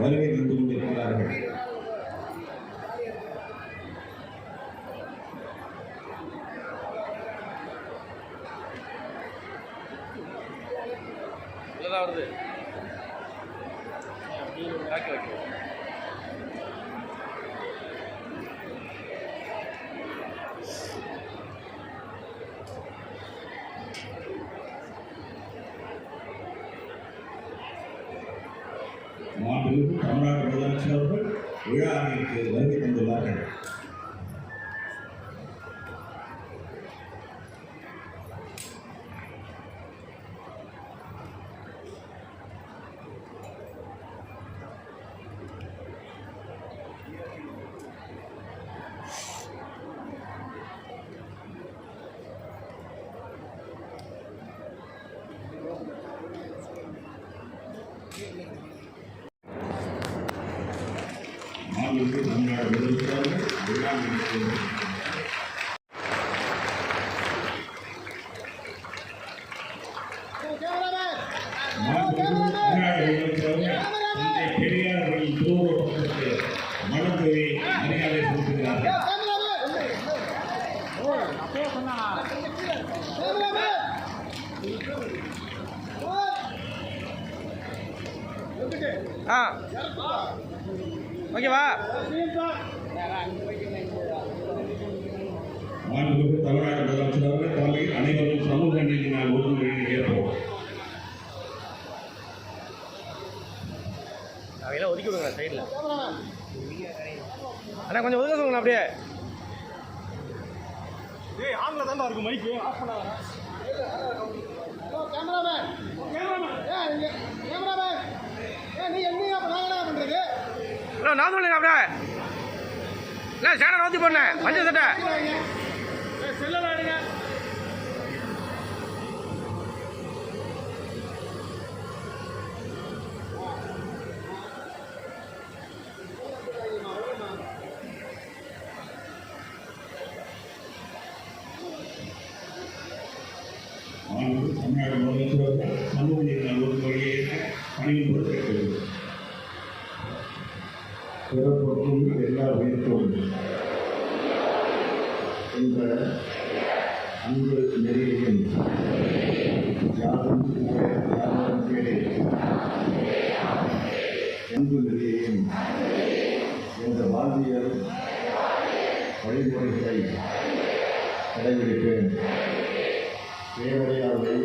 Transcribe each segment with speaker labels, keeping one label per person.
Speaker 1: வருகை வந்து கொண்டிருக்கிறார்கள்.
Speaker 2: வருது
Speaker 1: மாண்புமிகு தமிழ்நாடு முதலமைச்சர் அவர்கள் விழாவிற்கு வருகை தந்துள்ளார்கள் மாண்புமிகு தமிழ்நாடு முதலமைச்சர் அவர்கள் விழாவிற்கு வருகை தந்துள்ளார்கள். மாண்புமிகு தமிழ்நாடு முதலமைச்சர் அவர்கள் தந்தை பெரியார் மரியாதை செலுத்துகிறார்கள்
Speaker 2: ஆ ஓகேவா?
Speaker 1: தமிழ்நாடு முதலமைச்சர் தலைமையில் அனைவரும் சமூக நீதி நாள் உறுதிமொழியை ஏற்போம்
Speaker 2: அவையெல்லாம் ஒதுக்கி விடுங்க சைடில் அண்ணா கொஞ்சம் ஒதுக்க சொல்லுங்க அப்படியே.
Speaker 3: ஏய் ஆன்ல தான்டா இருக்கு மைக்கு ஆஃப் பண்ணாத கேமராமேன் கேமராமேன் ஏ கேமராமேன்
Speaker 2: அண்ணா நான் சொல்லுங்க அப்படியே அண்ணா சேனை நோத்தி போடணேன் மஞ்சள் சட்டை.
Speaker 1: தமிழ்நாடு முதலமைச்சர் சமூக நீதி நாள் உறுதிமொழியை பணியில் பொறுப்பேற்கிறது பிறப்புக்கும் எல்லா உயிர்க்கும் என்ற அன்பு நெறியையும் யாரும் யாரும் கேளே அன்பு நெறியையும் என்ற வாழ்வியல் வழிமுறைகளை கடைபிடிப்பேன் தேவடையாவை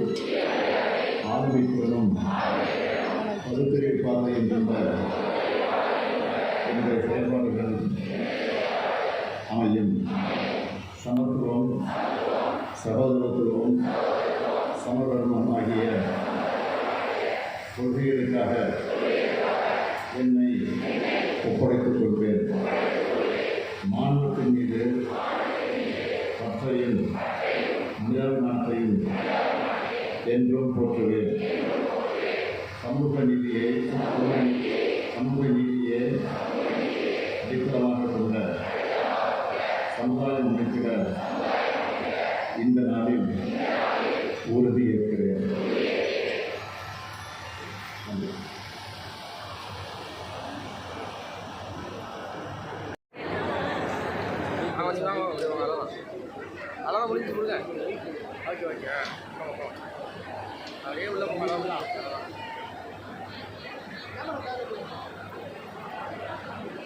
Speaker 1: ஆரம்பிப்பதும் பகுத்தறிவு பாதை என்கின்ற இந்த செயல்பாடுகள் அமையும் சமத்துவம் சகோதரத்துவம் சமதர்மம் ஆகிய கொள்கைகளுக்காக என்னை ஒப்படைத்துக் கொள்வேன் மாநிலத்தின் மீது பற்றையும் நிழல் நாட்டையும் என்றும் போற்றுவேன் சமூக நீதியை சமூக நீதியை
Speaker 2: கொஞ்சம் வாங்க அப்படியே முடிஞ்சு கொடுங்க ஓகே ஓகே போங்க அப்படியே உள்ள போகலாம்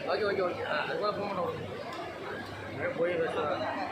Speaker 2: ஓகே ஓகே ஓகே அதுக்குள்ளே அது கூட போக மாட்டோம் போய் பேசுகிறேன்